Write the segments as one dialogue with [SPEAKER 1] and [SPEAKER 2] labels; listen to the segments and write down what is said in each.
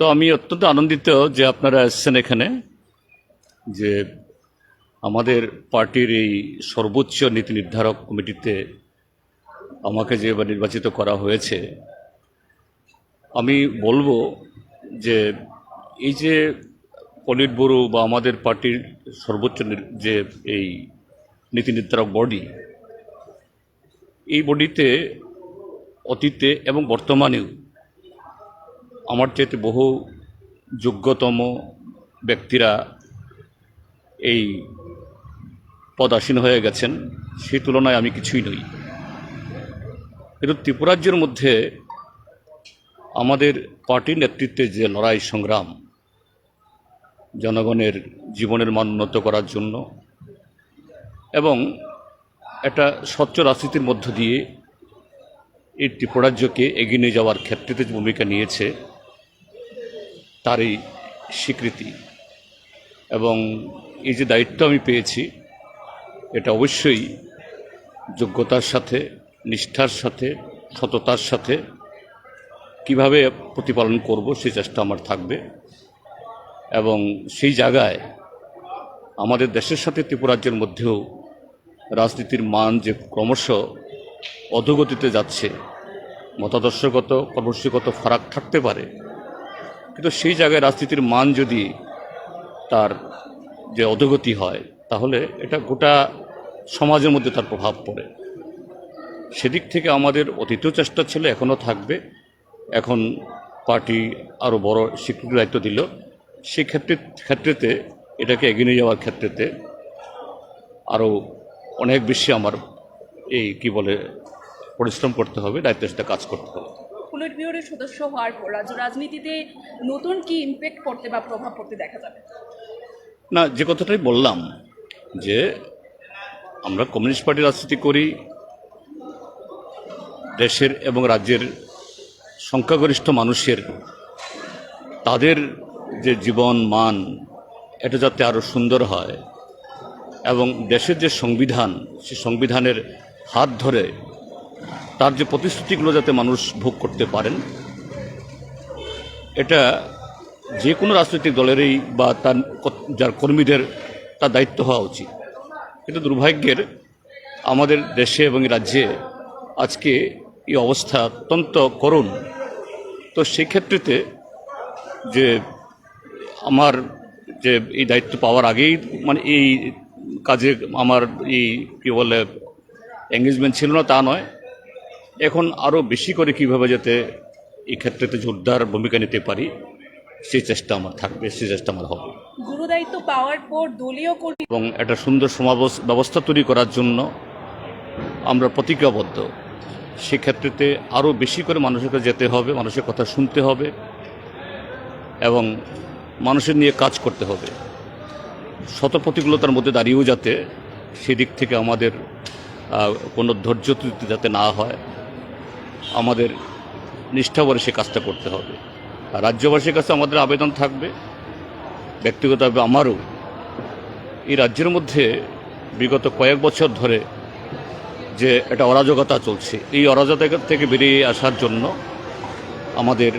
[SPEAKER 1] তো আমি অত্যন্ত আনন্দিত যে আপনারা এসেছেন এখানে, যে আমাদের পার্টির এই সর্বোচ্চ নীতি নির্ধারক কমিটিতে আমাকে যে এবার নির্বাচিত করা হয়েছে, আমি বলব যে এই যে পলিট ব্যুরো বা আমাদের পার্টির সর্বোচ্চ যে এই নীতি নির্ধারক বডি, এই বডিতে অতীতে এবং বর্তমানেও আমার চাইতে বহু যোগ্যতম ব্যক্তিরা এই পদাসীন হয়ে গেছেন সেই তুলনায় আমি কিছুই নই। কিন্তু ত্রিপুরাজ্যের মধ্যে আমাদের পার্টির নেতৃত্বে যে লড়াই সংগ্রাম, জনগণের জীবনের মান উন্নত করার জন্য এবং একটা স্বচ্ছ রাজনীতির মধ্য দিয়ে এই ত্রিপুরাজ্যকে এগিয়ে নিয়ে যাওয়ার ক্ষেত্রে ভূমিকা নিয়েছে তারই স্বীকৃতি। এবং এই যে দায়িত্ব আমি পেয়েছি, এটা অবশ্যই যোগ্যতার সাথে, নিষ্ঠার সাথে, সততার সাথে কীভাবে প্রতিপালন করব সেই চেষ্টা আমার থাকবে। এবং সেই জায়গায় আমাদের দেশের সাথে ত্রিপুরাজ্যের মধ্যেও রাজনীতির মান যে ক্রমশ অধোগতিতে যাচ্ছে, মতাদর্শগত, কর্মসূচিগত ফারাক থাকতে পারে কিন্তু সেই জায়গায় রাজনীতির মান যদি তার যে অধোগতি হয়, তাহলে এটা গোটা সমাজের মধ্যে তার প্রভাব পড়ে। সেদিক থেকে আমাদের অতীতেও চেষ্টা ছিল, এখনও থাকবে। এখন পার্টি আরও বড় স্বীকৃতি দায়িত্ব দিল। সেই ক্ষেত্রে, ক্ষেত্রেতে, এটাকে এগিয়ে নিয়ে যাওয়ার ক্ষেত্রেতে আরও অনেক বেশি আমার এই, কি বলে, পরিশ্রম করতে হবে, দায়িত্বের সাথে কাজ করতে হবে।
[SPEAKER 2] পুলিট ব্যুরোর সদস্য হওয়ার পর রাজ্য রাজনীতিতে নতুন কি ইম্প্যাক্ট পড়তে বা প্রভাব পড়তে দেখা যাবে?
[SPEAKER 1] না, যে কথাটাই বললাম, যে আমরা কমিউনিস্ট পার্টি রাজনীতি করি, দেশের এবং রাজ্যের সংখ্যাগরিষ্ঠ মানুষের, তাদের যে জীবন, মান, এটা যাতে আরও সুন্দর হয় এবং দেশের যে সংবিধান, সে সংবিধানের হাত ধরে তার যে প্রতিশ্রুতিগুলো যাতে মানুষ ভোগ করতে পারেন, এটা যে কোনো রাজনৈতিক দলেরই বা তার যার কর্মীদের তার দায়িত্ব হওয়া উচিত। কিন্তু দুর্ভাগ্যের আমাদের দেশে এবং রাজ্যে আজকে এই অবস্থা অত্যন্ত করুণ। তো সেই ক্ষেত্রেতে যে আমার যে এই দায়িত্ব পাওয়ার আগেই মানে এই কাজে আমার এই কী বলে এঙ্গেজমেন্ট ছিল না, তা নয়। এখন আরও বেশি করে কীভাবে যাতে এই ক্ষেত্রেতে জোরদার ভূমিকা নিতে পারি সেই চেষ্টা আমার থাকবে সেই চেষ্টা আমার হবে।
[SPEAKER 2] গুরু দায়িত্ব পাওয়ার পর দলীয় কর্মী
[SPEAKER 1] এবং একটা সুন্দর সমাবেশ ব্যবস্থা তৈরি করার জন্য আমরা প্রতিজ্ঞাবদ্ধ। সেক্ষেত্রেতে আরও বেশি করে মানুষের কাছে যেতে হবে মানুষের কথা শুনতে হবে এবং মানুষের নিয়ে কাজ করতে হবে। শত প্রতিকূলতার মধ্যে দাঁড়িয়েও যাতে সেদিক থেকে আমাদের কোনো ধৈর্য যাতে না হয়। আমাদের নিষ্ঠাভরে সে কাজটা করতে হবে। আর রাজ্যবাসীর কাছে আমাদের আবেদন থাকবে, ব্যক্তিগতভাবে আমারও। এই রাজ্যের মধ্যে বিগত কয়েক বছর ধরে যে একটা অরাজকতা চলছে, এই অরাজকতা থেকে বেরিয়ে আসার জন্য আমাদের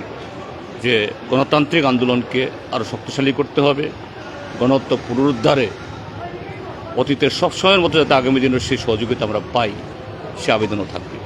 [SPEAKER 1] যে গণতান্ত্রিক আন্দোলনকে আরও শক্তিশালী করতে হবে গণত্ব পুনরুদ্ধারে অতীতের সব সময়ের মতো যাতে আগামী দিনের সেই সহযোগিতা আমরা পাই, সে আবেদনও থাকবে।